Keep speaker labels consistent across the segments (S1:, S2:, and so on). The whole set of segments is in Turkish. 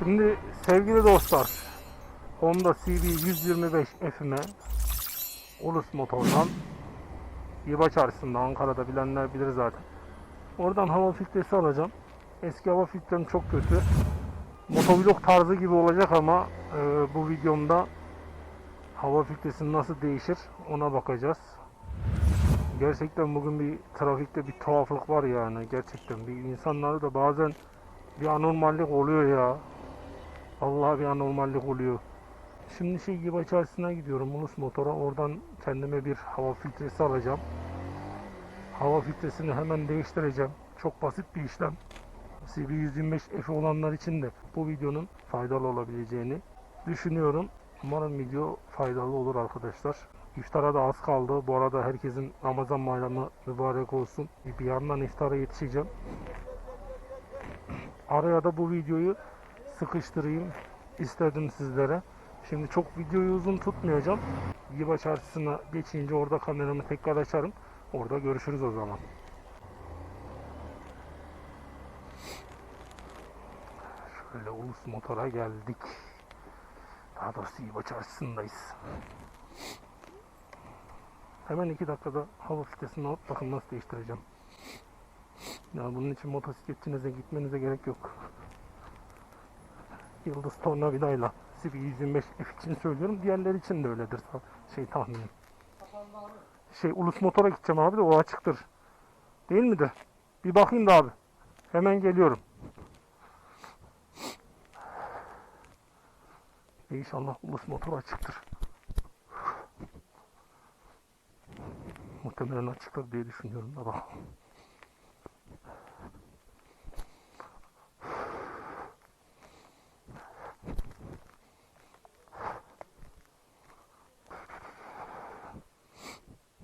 S1: Sevgili dostlar, Honda CB 125 F'ime Ulus motordan Yiba çarşısında Ankara'da bilenler bilir zaten. Oradan hava filtresi alacağım. Eski hava filtrem çok kötü. Motovlog tarzı gibi olacak ama e, bu videomda hava filtresi nasıl değişir ona bakacağız. Gerçekten bugün bir trafikte bir tuhaflık var yani gerçekten bir insanlarda da bazen bir anormallik oluyor ya. Allah bir anormallik oluyor. Şimdi şey gibi çarşısına gidiyorum Ulus Motor'a oradan kendime bir hava filtresi alacağım. Hava filtresini hemen değiştireceğim. Çok basit bir işlem. CB125 F olanlar için de bu videonun faydalı olabileceğini düşünüyorum. Umarım video faydalı olur arkadaşlar. İftara da az kaldı. Bu arada herkesin Ramazan bayramı mübarek olsun. Bir yandan iftara yetişeceğim. Araya da bu videoyu sıkıştırayım istedim sizlere. Şimdi çok videoyu uzun tutmayacağım. Yiba çarşısına geçince orada kameramı tekrar açarım. Orada görüşürüz o zaman. Şöyle Ulus Motor'a geldik. Daha doğrusu Yiba çarşısındayız. Hemen iki dakikada hava filtresini alıp bakın nasıl değiştireceğim. Ya bunun için motosikletçinize gitmenize gerek yok. Yıldız tornavidayla CB 125 F için söylüyorum. Diğerleri için de öyledir. Şey tahminim. Şey Ulus Motor'a gideceğim abi de o açıktır. Değil mi de? Bir bakayım da abi. Hemen geliyorum. İnşallah Ulus Motor açıktır. Muhtemelen açıktır diye düşünüyorum da bak.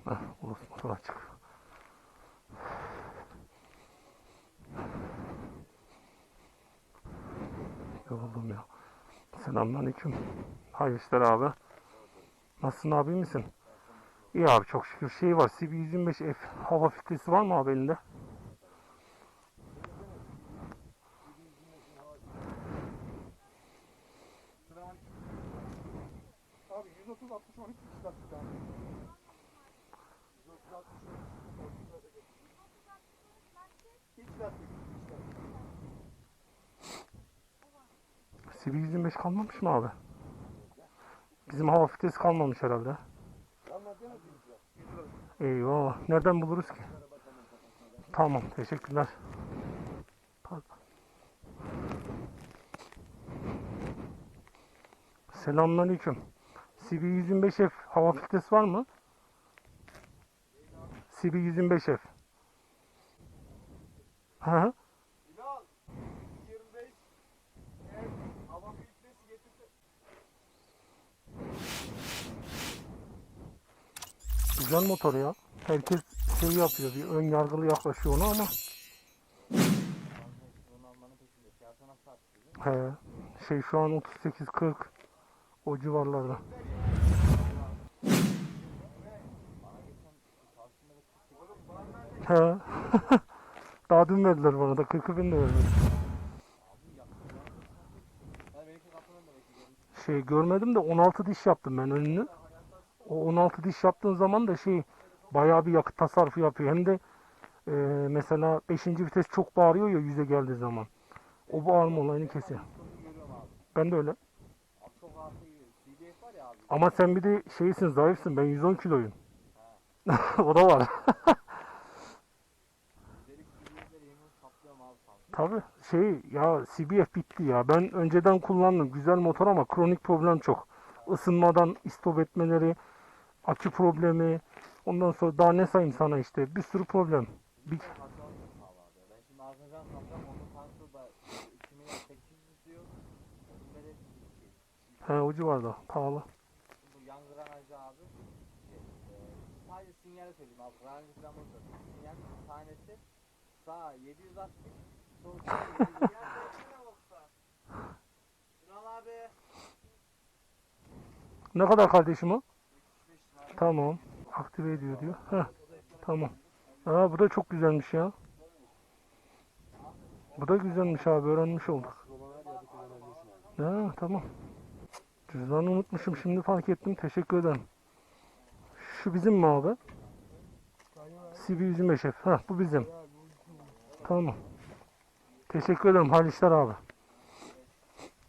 S1: Heh, Motor açık. Yoruldum ya. Selamünaleyküm. Hayırlı işler abi. Nasılsın abi misin? İyi abi çok şükür. Şey var CB125 F hava filtresi var mı abi elinde?
S2: Abi 130 60 12 kişi taktık abi. 130 60 12 Hiç taktık.
S1: CB125 kalmamış mı abi? Bizim hava filtresi kalmamış herhalde. Eyvah. Nereden buluruz ki? Tamam. Teşekkürler. Pardon. Selamünaleyküm. CB125F hava filtresi var mı? CB125F. Hı hı. Güzel motor ya. Herkes şey yapıyor, bir ön yargılı yaklaşıyor ona ama he, şey şu an 38-40 o civarlarda. He. Daha dün verdiler bana da 40 bin de verdiler. Şey görmedim de 16 diş yaptım ben önünü. O 16 diş yaptığın zaman da şey bayağı bir yakıt tasarrufu yapıyor. Hem de e, mesela 5. vites çok bağırıyor ya yüze geldiği zaman. O bağırma olayını kesiyor. Ben de öyle. Ama sen bir de şeysin zayıfsın. Ben 110 kiloyum. o da var.
S2: Delik CDF'leri yemin saplıyorum abi sanki.
S1: Tabii şey ya CBF bitti ya. Ben önceden kullandım. Güzel motor ama kronik problem çok. Isınmadan istop etmeleri, akü problemi, ondan sonra daha ne sayayım sana işte bir sürü problem. Bir,
S2: Ben şimdi arkadan kapsam onun tankı da 2 milyon 800 diyor. Ömer de
S1: he o civarda pahalı.
S2: bu yan granajı abi. Şey, e, sadece sinyali söyleyeyim abi. Granajı falan ver. Sinyal tanesi sağ 760 sol 760. Ünal abi.
S1: Ne kadar kardeşim o? Tamam. Aktive ediyor diyor. Heh. Tamam. Aa bu da çok güzelmiş ya. Bu da güzelmiş abi öğrenmiş olduk. Ha, tamam. Cüzdanı unutmuşum şimdi fark ettim. Teşekkür ederim. Şu bizim mi abi? CV 125 F. Ha bu bizim. Tamam. Teşekkür ederim. Hayırlı işler abi.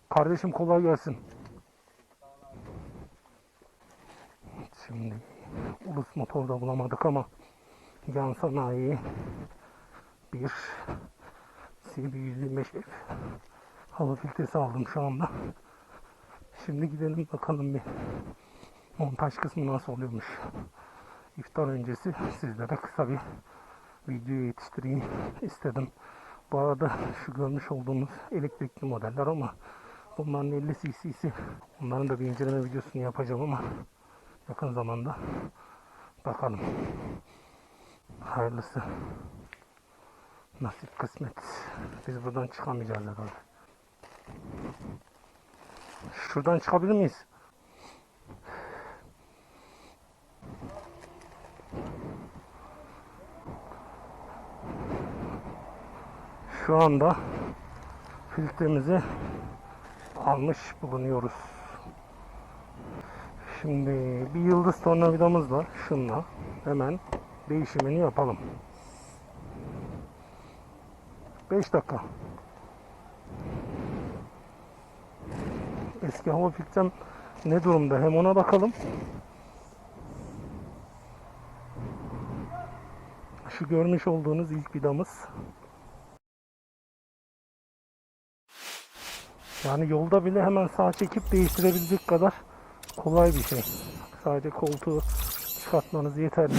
S1: Kardeşim kolay gelsin. Şimdi ulus motorda bulamadık ama yan sanayi bir CV 125 F hava filtresi aldım şu anda. Şimdi gidelim bakalım bir montaj kısmı nasıl oluyormuş. İftar öncesi sizlere kısa bir video yetiştireyim istedim. Bu arada şu görmüş olduğunuz elektrikli modeller ama bunların 50 cc'si. Onların da bir inceleme videosunu yapacağım ama yakın zamanda bakalım. Hayırlısı. Nasip kısmet. Biz buradan çıkamayacağız herhalde. Şuradan çıkabilir miyiz? Şu anda filtremizi almış bulunuyoruz. Şimdi bir yıldız tornavidamız var. Şunla hemen değişimini yapalım. 5 dakika. Eski hava filtrem ne durumda hem ona bakalım. Şu görmüş olduğunuz ilk vidamız. Yani yolda bile hemen sağ çekip değiştirebilecek kadar kolay bir şey. Sadece koltuğu çıkartmanız yeterli.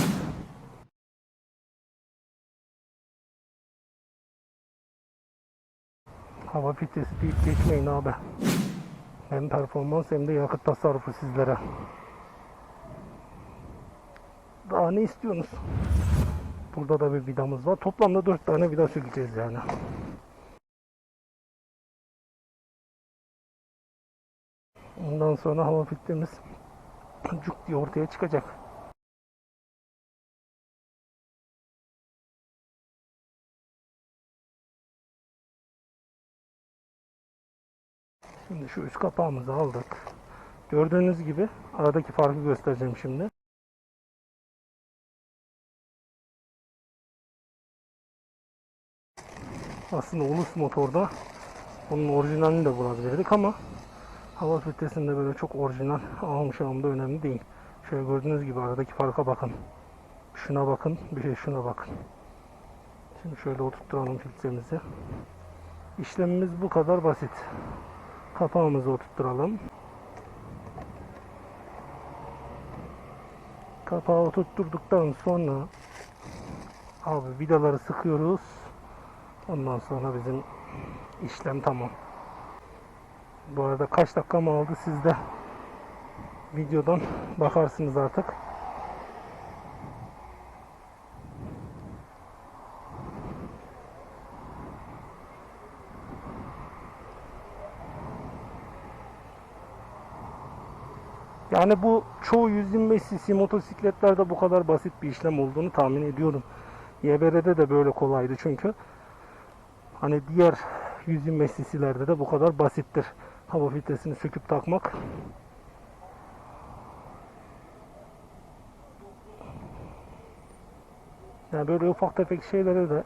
S1: Hava filtresi deyip geçmeyin abi. Hem performans hem de yakıt tasarrufu sizlere. Daha ne istiyorsunuz? Burada da bir vidamız var. Toplamda 4 tane vida sökeceğiz yani. Ondan sonra hava filtremiz cuk diye ortaya çıkacak. Şimdi şu üst kapağımızı aldık. Gördüğünüz gibi aradaki farkı göstereceğim şimdi. Aslında ulus motorda bunun orijinalini de bulabilirdik ama hava filtresinde böyle çok orijinal almış olmam da önemli değil. Şöyle gördüğünüz gibi aradaki farka bakın. Şuna bakın, bir şey şuna bakın. Şimdi şöyle oturtturalım filtremizi. İşlemimiz bu kadar basit. Kapağımızı oturtturalım. Kapağı oturtturduktan sonra abi vidaları sıkıyoruz. Ondan sonra bizim işlem tamam. Bu arada kaç dakika mı aldı siz de videodan bakarsınız artık. Yani bu çoğu 125 cc motosikletlerde bu kadar basit bir işlem olduğunu tahmin ediyorum. YBR'de de böyle kolaydı çünkü. Hani diğer 125 cc'lerde de bu kadar basittir. Hava filtresini söküp takmak. Yani böyle ufak tefek şeylere de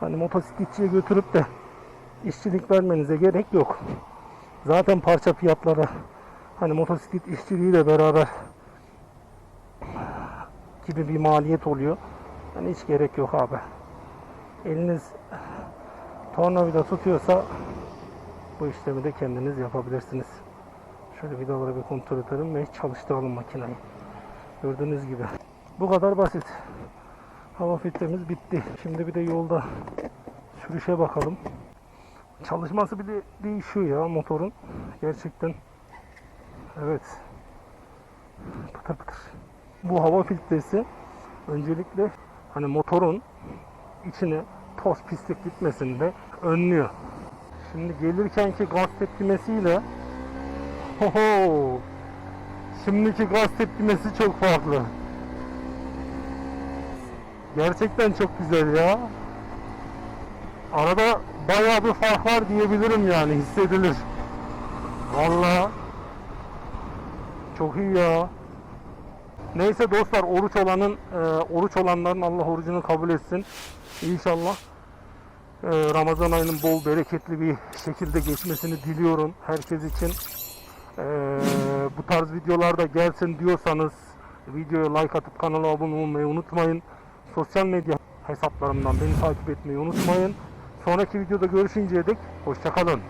S1: hani motosikletçiye götürüp de işçilik vermenize gerek yok. Zaten parça fiyatları hani motosiklet işçiliğiyle beraber gibi bir maliyet oluyor. Yani hiç gerek yok abi. Eliniz tornavida tutuyorsa bu işlemi de kendiniz yapabilirsiniz. Şöyle vidaları bir kontrol edelim ve çalıştıralım makineyi. Gördüğünüz gibi. Bu kadar basit. Hava filtremiz bitti. Şimdi bir de yolda sürüşe bakalım. Çalışması bile değişiyor ya motorun. Gerçekten. Evet. Pıtır pıtır. Bu hava filtresi öncelikle hani motorun içine toz pislik gitmesini de önlüyor. Şimdi gelirkenki gaz tepkimesiyle Hoho! Şimdiki gaz tepkimesi çok farklı. Gerçekten çok güzel ya. Arada bayağı bir fark var diyebilirim yani hissedilir. Vallahi çok iyi ya. Neyse dostlar oruç olanın e, oruç olanların Allah orucunu kabul etsin. İnşallah e, Ramazan ayının bol bereketli bir şekilde geçmesini diliyorum herkes için. E, bu tarz videolarda gelsin diyorsanız videoya like atıp kanala abone olmayı unutmayın. Sosyal medya hesaplarımdan beni takip etmeyi unutmayın. Sonraki videoda görüşünceye dek hoşçakalın.